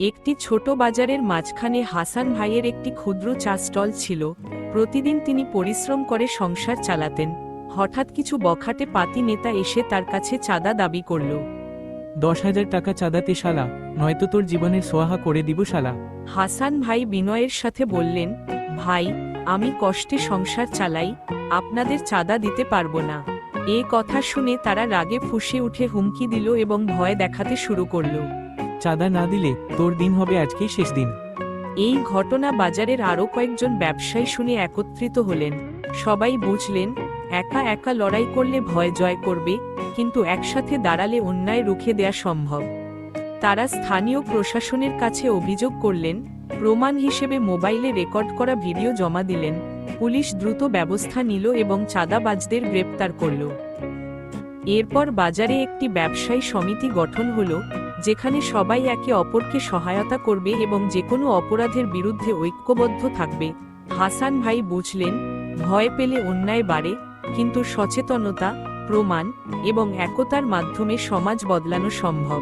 একটি ছোট বাজারের মাঝখানে হাসান ভাইয়ের একটি ক্ষুদ্র চা স্টল ছিল। প্রতিদিন তিনি পরিশ্রম করে সংসার চালাতেন। হঠাৎ কিছু বখাটে পাতি নেতা এসে তার কাছে চাঁদা দাবি করল দশ হাজার টাকা চাঁদাতে শালা নয়তো তোর জীবনের সোয়াহা করে দিব শালা। হাসান ভাই বিনয়ের সাথে বললেন ভাই আমি কষ্টে সংসার চালাই আপনাদের চাঁদা দিতে পারব না। এ কথা শুনে তারা রাগে ফুঁসে উঠে হুমকি দিল এবং ভয় দেখাতে শুরু করল। চাঁদা না দিলে তোর দিন হবে আজকেই শেষ দিন। এই ঘটনা বাজারের আরও কয়েকজন ব্যবসায়ী শুনে একত্রিত হলেন। সবাই বুঝলেন, একা একা লড়াই করলে ভয় জয় করবে, কিন্তু একসাথে দাঁড়ালে অন্যায় রুখে দেয়া সম্ভব। তারা স্থানীয় প্রশাসনের কাছে অভিযোগ করলেন, প্রমাণ হিসেবে মোবাইলে রেকর্ড করা ভিডিও জমা দিলেন, পুলিশ দ্রুত ব্যবস্থা নিল এবং চাঁদাবাজদের গ্রেপ্তার করল। এরপর বাজারে একটি ব্যবসায়ী সমিতি গঠন হল যেখানে সবাই একে অপরকে সহায়তা করবে এবং যে কোনো অপরাধের বিরুদ্ধে ঐক্যবদ্ধ থাকবে। হাসান ভাই বুঝলেন, ভয় পেলে অন্যায় বাড়ে, কিন্তু সচেতনতা, প্রমাণ এবং একতার মাধ্যমে সমাজ বদলানো সম্ভব।